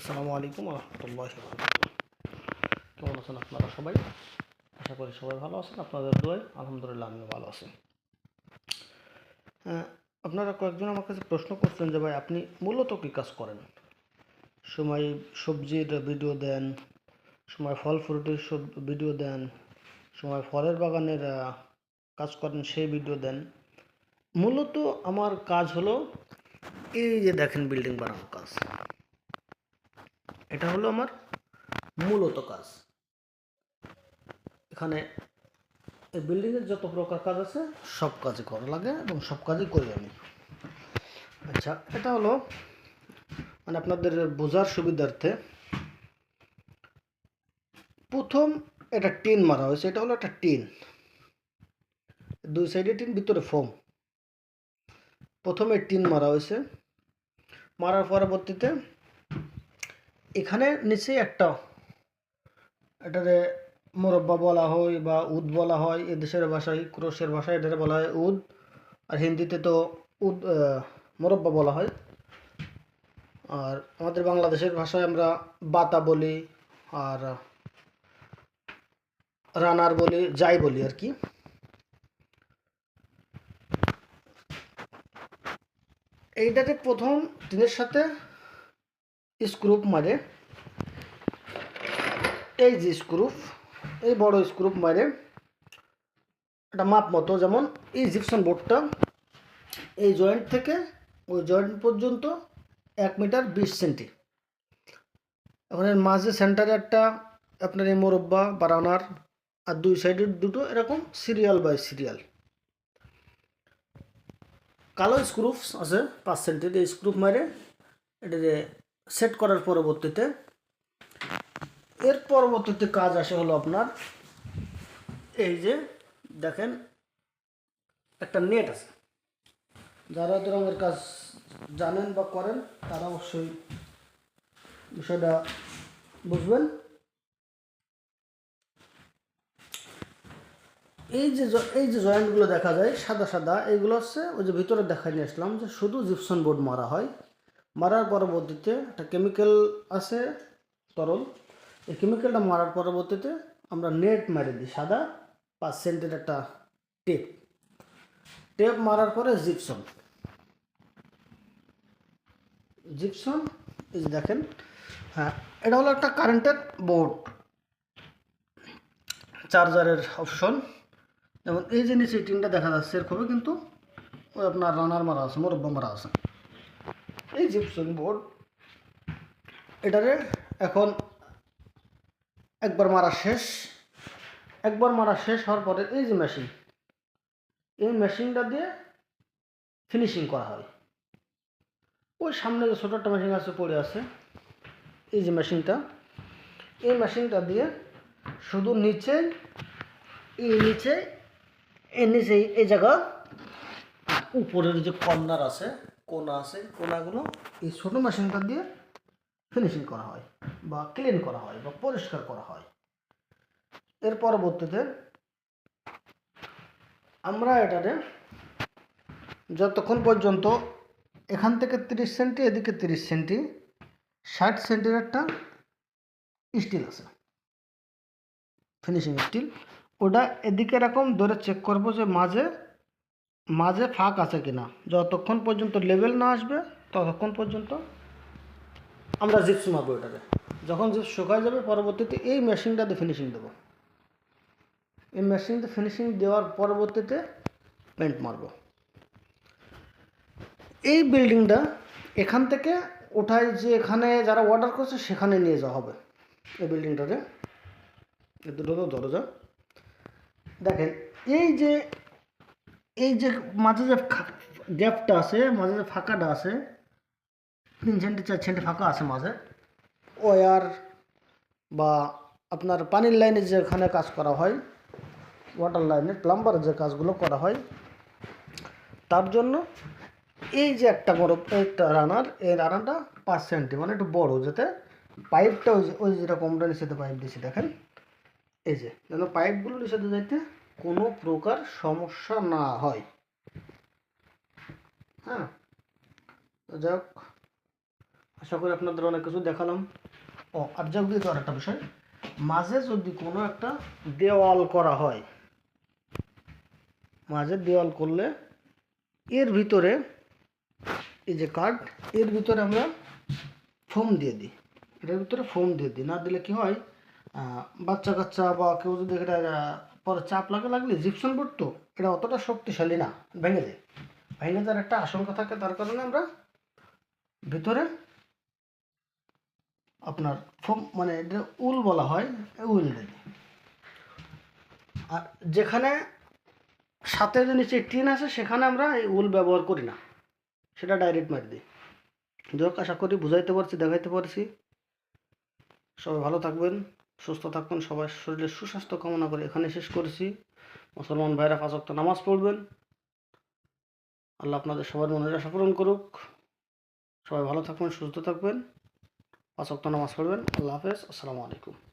আসসালামু আলাইকুম রহমতুল্লাহ কেমন আছেন আপনারা সবাই? আশা করি সবাই ভালো আছেন, আপনাদের দোয়ায় আলহামদুলিল্লাহ আমিও ভালো আছি। আপনারা কয়েকজন আমার কাছে প্রশ্ন করছেন যে ভাই, আপনি মূলত কী কাজ করেন? সময় সবজির ভিডিও দেন, সময় ফল ফ্রুটের সব ভিডিও দেন, সময় ফলের বাগানের কাজ করেন, সেই ভিডিও দেন। মূলত আমার কাজ হলো এই যে দেখেন বিল্ডিং বানানোর কাজ। এটা হলো আমার মূলত কাজ। এখানে এই বিল্ডিংয়ের যত প্রকার কাজ আছে, সব কাজই করা লাগে এবং সব কাজই করি আমি। আচ্ছা এটা হলো মানে আপনাদের বোঝার সুবিধার্থে প্রথম এটা টিন মারা হয়েছে, এটা হলো একটা টিন। দুই সাইডে টিন, ভিতরে ফোম। প্রথমে টিন মারা হয়েছে, মারার পরবর্তীতে এখানে নিচে একটা, এটারে মোরব্বা বলা হয় বা উদ বলা হয় এ দেশের ভাষায়, ক্রোশের ভাষায় এটারে বলা হয় উদ, আর হিন্দিতে তো উদ মোরব্বা বলা হয়। আর আমাদের বাংলাদেশের ভাষায় আমরা বাতা বলি, আর রানার বলি, যাই বলি আর কি। এইটাতে প্রথম দিনের সাথে মারে এই যে স্ক্রুপ এই বড় স্ক্রুপ মারে একটা মাপ মতো, যেমন এই জিপসন বোর্ডটা এই জয়েন্ট থেকে ওই জয়েন্ট পর্যন্ত এক মিটার বিশ সেন্টি এখন এর মাঝে সেন্টারে একটা আপনার এই মোরব্বা বা আর দুই সাইডের দুটো এরকম সিরিয়াল বাই সিরিয়াল কালো স্ক্রুপ আছে, পাঁচ সেন্টির এই স্ক্রুপ মারে এটা যে সেট করার পরবর্তীতে, এর পরবর্তীতে কাজ আসে হলো আপনার, এই যে দেখেন, একটা নেট আছে। যারা রঙের কাজ জানেন বা করেন, তারা অবশ্যই বিষয়টা বুঝবেন। এই যে এই যে জয়েন্টগুলো দেখা যায়, সাদা সাদা, এইগুলো হচ্ছে ওই যে ভিতরে দেখাই নিয়ে আসলাম যে শুধু জিপসন বোর্ড মারা হয়। মারার পরবর্তীতে একটা কেমিক্যাল আছে তরল। এই কেমিক্যালটা মারার পরবর্তীতে আমরা নেট মারি দিই, সাদা পাঁচ সেন্টের একটা টেপ টেপ মারার পরে জিপসন জিপসন এই দেখেন হ্যাঁ এটা হলো একটা কারেন্টের বোর্ড চার্জারের অপশন যেমন এই যে নিচে টিনটা দেখা যাচ্ছে এর খুবই কিন্তু ওই আপনার রানার মারা আছে, মোরব্বা মারা আছে। এই জিপসন বোর্ড এটারে এখন একবার মারা শেষ। একবার মারা শেষ হওয়ার পরে এই যে মেশিন এই মেশিনটা দিয়ে ফিনিশিং করা হয়। ওই সামনে যে ছোটো একটা মেশিন আছে, পড়ে আছে। এই যে মেশিনটা এই মেশিনটা দিয়ে শুধু নিচে, এই নিচে এই নিচে, এই জায়গা উপরের যে কর্নার আছে কোনা আছে, কোনাগুলো এই ছোটো মেশিনটা দিয়ে ফিনিশিং করা হয় বা ক্লিন করা হয় বা পরিষ্কার করা হয়। এর পরবর্তীতে আমরা এটাতে যতক্ষণ পর্যন্ত এখান থেকে তিরিশ সেন্টি, এদিকে তিরিশ সেন্টি, ষাট সেন্টির একটা স্টিল আছে। ফিনিশিং স্টিল ওটা এদিকে এরকম ধরে চেক করব যে মাঝে মাঝে ফাঁক আছে কিনা? যতক্ষণ পর্যন্ত লেভেল না আসবে, ততক্ষণ পর্যন্ত আমরা জিপস মারবো এটাতে। যখন জিপস শুকায় যাবে, পরবর্তীতে এই মেশিনটাতে ফিনিশিং দেবো। এই মেশিনতে ফিনিশিং দেওয়ার পরবর্তীতে পেন্ট মারবো। এই বিল্ডিংটা এখান থেকে ওঠায় যে এখানে যারা অর্ডার করছে, সেখানে নিয়ে যাওয়া হবে। এই বিল্ডিংটাতে দুটো তো দরজা দেখেন, এই যে এই যে মাঝে যে গ্যাপটা আছে, মাঝে যে ফাঁকাটা আছে, তিন সেন্টি চার সেন্টি ফাঁকা আছে মাঝে। ওয়ার বা আপনার পানির লাইনে যেখানে কাজ করা হয়, ওয়াটার লাইনে প্লাম্বারের যে কাজগুলো করা হয়, তার জন্য এই যে একটা বড় একটা রানার, এই রানারটা পাঁচ সেন্টি মানে একটু বড়, যাতে পাইপটা ওই যে, ওই যেরকম নিচেতে পাইপ দিয়েছি, দেখেন। এই যে, যেন পাইপগুলো নিচেতে যাইতে কোনো প্রকার সমস্যা না হয়। হ্যাঁ? যাই হোক, আশা করি আপনাদের অনেক কিছু দেখালাম। ও, আর যাক দিয়ে আর একটা বিষয়। মাঝে যদি কোনো একটা দেওয়াল করা হয়, মাঝে দেওয়াল করলে এর ভিতরে, এই যে কাঠ এর ভিতরে আমরা ফোম দিয়ে দিই। এটার ভিতরে ফোম দিয়ে দিই। না দিলে কি হয় বাচ্চা কাচ্চা বা কেউ যদি এটা পরে চাপ লাগে লাগলে জিপসন বোর্ড তো, এটা অতটা শক্তিশালী না, ভেঙে যায়। ভেঙে যাওয়ার একটা আশঙ্কা থাকে, তার কারণে আমরা ভিতরে আপনার ফোম মানে এটা উল বলা হয় উল দিই আর যেখানে সাথে যে নিচে টিন আছে, সেখানে আমরা এই উল ব্যবহার করি না। সেটা ডাইরেক্ট মারি দিই যাক আশা করি বুঝাইতে পারছি, দেখাইতে পারছি। সবাই ভালো থাকবেন। সুস্থ থাকুন, সবাই শরীরে সুস্বাস্থ্য কামনা করে এখানে শেষ করেছি। মুসলমান ভাইরা পাঁচ ওয়াক্ত নামাজ পড়বেন। আল্লাহ আপনাদের সবার মনের আশা পূরণ করুক। সবাই ভালো থাকবেন, সুস্থ থাকবেন। পাঁচ নামাজ পড়বেন। আল্লাহ হাফেজ। আসসালামু আলাইকুম।